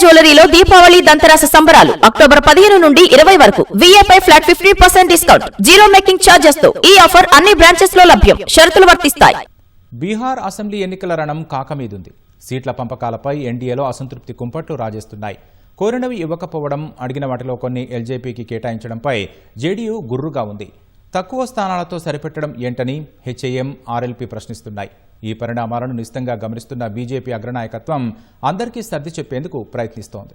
జ్యువెలరీలో దీపావళి దంతరాస సంబరాలు అక్టోబర్ పదిహేను నుండి ఇరవై వరకు. విఏపై flat fifty percent discount zero making ఛార్జెస్తో ఈ ఆఫర్ అన్ని బ్రాంచెస్లో లభ్యం. షరతులు వర్తిస్తాయి. బీహార్ అసెంబ్లీ ఎన్నికల రణం కాకమీదుంది. సీట్ల పంపకాలపై ఎన్డీఏలో అసంతృప్తి కుంపట్లు రాజేస్తున్నాయి. కోరినవి ఇవ్వకపోవడం అడిగిన వాటిలో కొన్ని ఎల్జేపీకి కేటాయించడంపై జేడీయూ గుర్రుగా ఉంది. తక్కువ స్థానాలతో సరిపెట్టడం ఏంటని హెచ్ఏఎం ఆర్ఎల్పీ ప్రశ్నిస్తున్నాయి. ఈ పరిణామాలను నిశితంగా గమనిస్తున్న బీజేపీ అగ్రనాయకత్వం అందరికీ సర్ది చెప్పేందుకు ప్రయత్నిస్తోంది.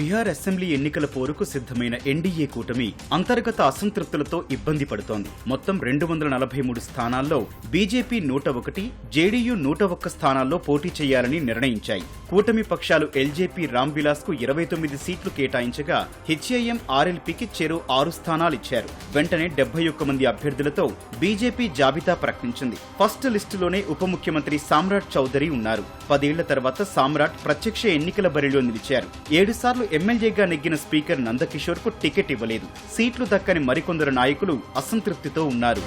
బీహార్ అసెంబ్లీ ఎన్నికల పోరుకు సిద్ధమైన ఎన్డీఏ కూటమి అంతర్గత అసంతృప్తులతో ఇబ్బంది పడుతోంది. మొత్తం రెండు వందల నలభై మూడు స్థానాల్లో బీజేపీ నూట ఒకటి జేడీయూ నూట ఒక్క స్థానాల్లో పోటీ చేయాలని నిర్ణయించాయి. కూటమి పక్షాలు ఎల్జేపీ రామ్కు ఇరవై తొమ్మిది సీట్లు కేటాయించగా హెచ్ఏఎం ఆర్ఎల్పీకి చెరో ఆరు స్థానాలిచ్చారు వెంటనే డెబ్బై ఒక్క మంది అభ్యర్థులతో బీజేపీ జాబితా ప్రకటించింది. ఫస్ట్ లిస్టులోనే ఉప ముఖ్యమంత్రి సామ్రాట్ చౌదరి ఉన్నారు. పదేళ్ళ తర్వాత సామ్రాట్ ప్రత్యక్ష ఎన్నికల బరిలో నిలిచారు. ఏడుసార్లు ఎమ్మెల్యేగా నెగ్గిన స్పీకర్ నందకిషోర్కు టికెట్ ఇవ్వలేదు. సీట్లు దక్కని మరికొందరు నాయకులు అసంతృప్తితో ఉన్నారు.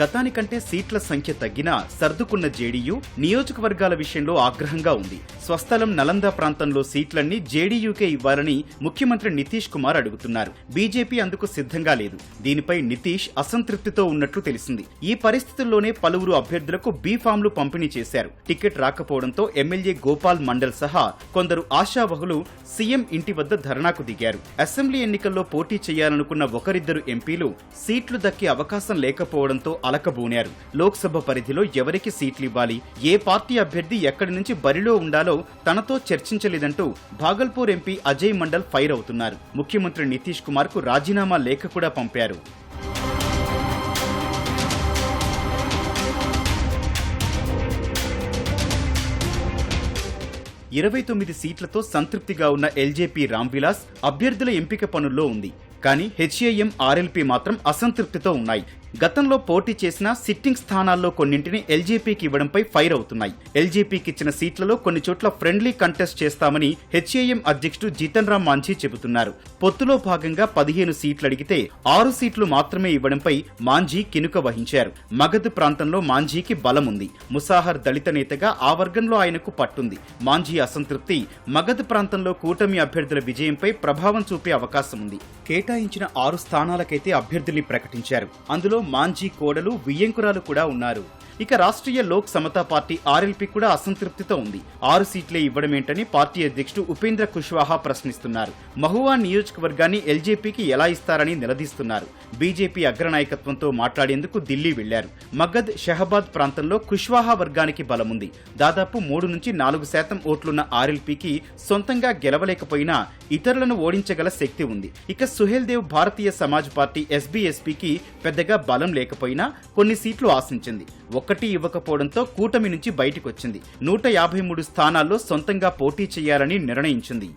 గతానికంటే సీట్ల సంఖ్య తగ్గినా సర్దుకున్న జేడీయూ నియోజకవర్గాల విషయంలో ఆగ్రహంగా ఉంది. స్వస్థలం నలంద ప్రాంతంలో సీట్లన్నీ జేడీయూకే ఇవ్వాలని ముఖ్యమంత్రి నితీష్ కుమార్ అడుగుతున్నారు. బీజేపీ అందుకు సిద్ధంగా లేదు. దీనిపై నితీష్ అసంతృప్తితో ఉన్నట్లు తెలిసింది. ఈ పరిస్థితుల్లోనే పలువురు అభ్యర్థులకు బీ ఫామ్లు పంపిణీ చేశారు. టికెట్ రాకపోవడంతో ఎమ్మెల్యే గోపాల్ మండల్ సహా కొందరు ఆశావహులు సీఎం ఇంటి వద్ద ధర్నాకు దిగారు. అసెంబ్లీ ఎన్నికల్లో పోటీ చేయాలనుకున్న ఒకరిద్దరు ఎంపీలు సీట్లు దక్కే అవకాశం లేకపోవడంతో అలకబూనారు. లోక్సభ పరిధిలో ఎవరికి సీట్లు ఇవ్వాలి ఏ పార్టీ అభ్యర్థి ఎక్కడి నుంచి బరిలో ఉండాలో తనతో చర్చించలేదంటూ భాగల్పూర్ ఎంపీ అజయ్ మండల్ ఫైర్ అవుతున్నారు. ముఖ్యమంత్రి నితీష్ కుమార్కు రాజీనామా లేఖ కూడా పంపారు. ఇరవై తొమ్మిది సీట్లతో సంతృప్తిగా ఉన్న ఎల్జేపీ రామ్విలాస్ అభ్యర్థుల ఎంపిక పనుల్లో ఉంది. కానీ హెచ్ఏఎం ఆర్ఎల్పీ మాత్రం అసంతృప్తితో ఉన్నాయి. గతంలో పోటీ చేసిన సిట్టింగ్ స్థానాల్లో కొన్నింటిని ఎల్జేపీకి ఇవ్వడంపై ఫైర్ అవుతున్నాయి. ఎల్జేపీకి ఇచ్చిన సీట్లలో కొన్ని చోట్ల ఫ్రెండ్లీ కంటెస్ట్ చేస్తామని హెచ్ఏఎం అధ్యక్షుడు జీతన్ రామ్ మాంఝీ చెబుతున్నారు. పొత్తులో భాగంగా పదిహేను సీట్లు అడిగితే ఆరు సీట్లు మాత్రమే ఇవ్వడంపై మాంఝీ కినుక వహించారు. మగధ్ ప్రాంతంలో మాంఝీకి బలం ఉంది ముసాహర్ దళిత నేతగా ఆ వర్గంలో ఆయనకు పట్టుంది. మాంఝీ అసంతృప్తి మగధ్ ప్రాంతంలో కూటమి అభ్యర్థుల విజయంపై ప్రభావం చూపే అవకాశం ఉంది కేటాయించిన ఆరు స్థానాలకైతే అభ్యర్థుల్ని ప్రకటించారు. అందులో మాంఝీ కోడలు వియ్యంకురాలు కూడా ఉన్నారు. ఇక రాష్ట్రీయ లోక్ సమతా పార్టీ ఆర్ఎల్పీ కూడా అసంతృప్తితో ఉంది. ఆరు సీట్లే ఇవ్వడమేంటని పార్టీ అధ్యక్షుడు ఉపేంద్ర కుష్వాహా ప్రశ్నిస్తున్నారు. మహువా నియోజకవర్గాన్ని ఎల్జేపీకి ఎలా ఇస్తారని నిలదీస్తున్నారు. బీజేపీ అగ్రనాయకత్వంతో మాట్లాడేందుకు ఢిల్లీ వెళ్ళారు. మగధ్ షహబాద్ ప్రాంతంలో కుష్వాహా వర్గానికి బలముంది. దాదాపు మూడు నుంచి నాలుగు శాతం ఓట్లున్న ఆర్ఎల్పీకి సొంతంగా గెలవలేకపోయినా ఇతరులను ఓడించగల శక్తి ఉంది. ఇక సుహేల్ దేవ్ భారతీయ సమాజ్ పార్టీ ఎస్బీఎస్పీకి పెద్దగా బలం లేకపోయినా కొన్ని సీట్లు ఆశించింది. ఒక్కటి ఇవ్వకపోవడంతో కూటమి నుంచి బయటకొచ్చింది. నూట యాభై మూడు స్థానాల్లో సొంతంగా పోటీ చేయాలని నిర్ణయించింది.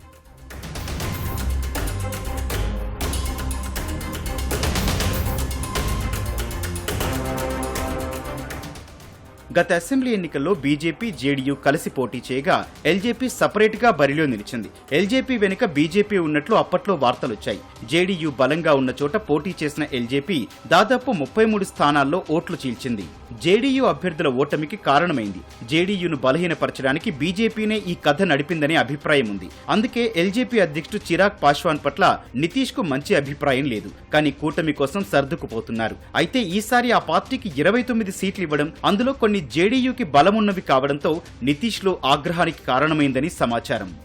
గత అసెంబ్లీ ఎన్నికల్లో బీజేపీ జేడీయూ కలిసి పోటీ చేయగా ఎల్జేపీ సపరేట్గా బరిలో నిలిచింది. ఎల్జేపీ వెనుక బీజేపీ ఉన్నట్లు అప్పట్లో వార్తలొచ్చాయి. జేడీయూ బలంగా ఉన్న చోట పోటీ చేసిన ఎల్జేపీ దాదాపు ముప్పై మూడు స్థానాల్లో ఓట్లు చీల్చింది. జేడీయూ అభ్యర్థుల ఓటమికి కారణమైంది. జేడీయూను బలహీనపరచడానికి బీజేపీనే ఈ కథ నడిపిందనే అభిప్రాయం ఉంది. అందుకే ఎల్జేపీ అధ్యక్షుడు చిరాగ్ పాశ్వాన్ పట్ల నితీష్కు మంచి అభిప్రాయం లేదు. కానీ కూటమి కోసం సర్దుకుపోతున్నారు. అయితే ఈసారి ఆ పార్టీకి ఇరవై తొమ్మిది సీట్లు ఇవ్వడం అందులో కొన్ని జేడీయూకి బలమున్నవి కావడంతో నితీష్లో ఆగ్రహానికి కారణమైందని సమాచారం.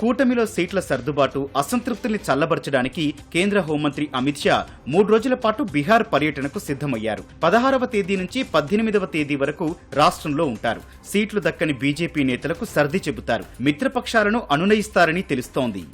కూటమిలో సీట్ల సర్దుబాటు అసంతృప్తిని చల్లబరచడానికి కేంద్ర హోంమంత్రి అమిత్ షా మూడు రోజుల పాటు బీహార్ పర్యటనకు సిద్ధమయ్యారు. పదహారవ తేదీ నుంచి పద్దెనిమిదవ తేదీ వరకు రాష్ట్రంలో ఉంటారు. సీట్లు దక్కని బీజేపీ నేతలకు సర్ది చెబుతారు. మిత్రపక్షాలను అనునయిస్తారని తెలుస్తోంది.